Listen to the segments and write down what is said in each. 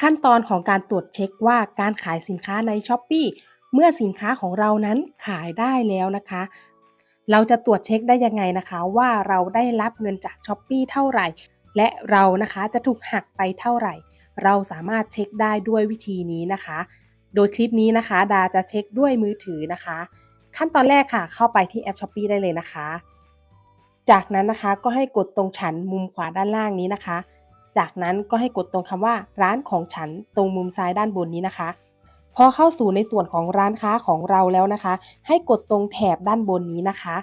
ขั้นตอนของการตรวจเช็คว่าการขายสินค้าใน Shopee เมื่อสินค้าของเรานั้นขายได้แล้วนะคะ เราจะตรวจเช็คได้ยังไงนะคะ ว่าเราได้รับเงินจาก Shopee เท่าไหร่ และเรานะคะจะถูกหักไปเท่าไหร่ เราสามารถเช็คได้ด้วยวิธีนี้นะคะ โดยคลิปนี้นะคะ ดาจะเช็คด้วยมือถือนะคะ ขั้นตอนแรกค่ะ เข้าไปที่แอป Shopee ได้เลยนะคะ จากนั้นนะคะก็ให้กดตรงฉันมุมขวาด้านล่างนี้นะคะ จากนั้นก็ให้กดตรงคำว่า ร้านของฉันตรงมุมซ้ายด้านบนนี้นะคะ พอเข้าสู่ในส่วนของร้านค้าของเราแล้วนะคะ ให้กดตรงแถบด้านบนนี้นะคะ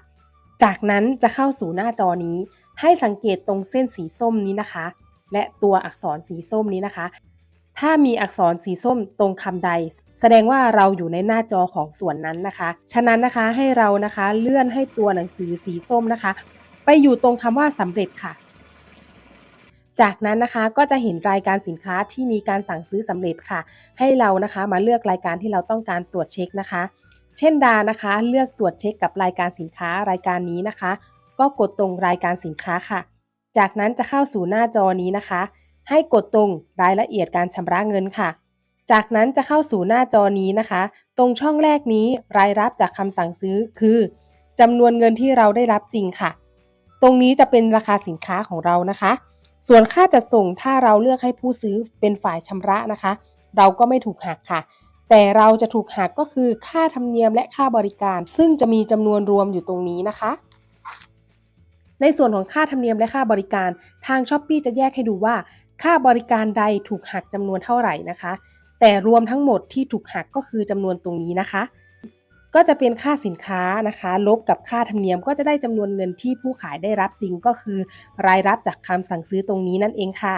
จากนั้นจะเข้าสู่หน้าจอนี้ ให้สังเกตตรงเส้นสีส้มนี้นะคะ และตัวอักษรสีส้มนี้นะคะ ถ้ามีอักษรสีส้มตรงคำใด แสดงว่าเราอยู่ในหน้าจอของส่วนนั้นนะคะ ฉะนั้นนะคะให้เรานะคะเลื่อนให้ตัวหนังสือสีส้มนะคะ ไปอยู่ตรงคำว่าสำเร็จค่ะ จากนั้นนะคะก็จะเห็นรายการสินค้าที่มีการสั่งซื้อสำเร็จค่ะ ให้เรานะคะมาเลือกรายการที่เราต้องการตรวจเช็คนะคะ เช่นดานะคะ เลือกตรวจเช็คกับรายการสินค้ารายการนี้นะคะ ก็กดตรงรายการสินค้าค่ะ จากนั้นจะเข้าสู่หน้าจอนี้นะคะ ให้กดตรงรายละเอียดการชำระเงินค่ะ จากนั้นจะเข้าสู่หน้าจอนี้นะคะ ตรงช่องแรกนี้รายรับจากคำสั่งซื้อคือจำนวนเงินที่เราได้รับจริงค่ะ ตรงนี้จะเป็นราคาสินค้าของเรานะคะ ส่วนค่าจัดส่งถ้าเราเลือกให้ผู้ซื้อเป็นฝ่ายชำระนะคะ เราก็ไม่ถูกหักค่ะ แต่เราจะถูกหักก็คือค่าธรรมเนียมและค่าบริการ ซึ่งจะมีจำนวนรวมอยู่ตรงนี้นะคะ ในส่วนของค่าธรรมเนียมและค่าบริการ ทาง s h อ p e e จะแยกให้ดูว่า ค่าบริการใดถูกหักจำนวนเท่าไหร่นะคะ แต่รวมทั้งหมดที่ถูกหักก็คือจำนวนตรงนี้นะคะ ก็จะเป็นค่าสินค้านะคะ ลบกับค่าธรรมเนียม ก็จะได้จำนวนเงินที่ผู้ขายได้รับจริงก็คือ รายรับจากคำสั่งซื้อตรงนี้นั่นเองค่ะ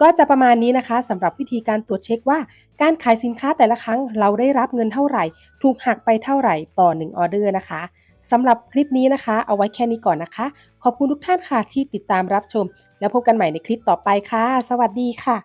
ก็จะประมาณนี้นะคะสำหรับวิธีการตรวจเช็คว่า การขายสินค้าแต่ละครั้งเราได้รับเงินเท่าไหร่ ถูกหักไปเท่าไหร่ต่อ1ออเดอร์นะคะสำหรับคลิปนี้นะคะ เอาไว้แค่นี้ก่อนนะคะ ขอบคุณทุกท่านค่ะที่ติดตามรับชม แล้วพบกันใหม่ในคลิปต่อไปค่ะ สวัสดีค่ะ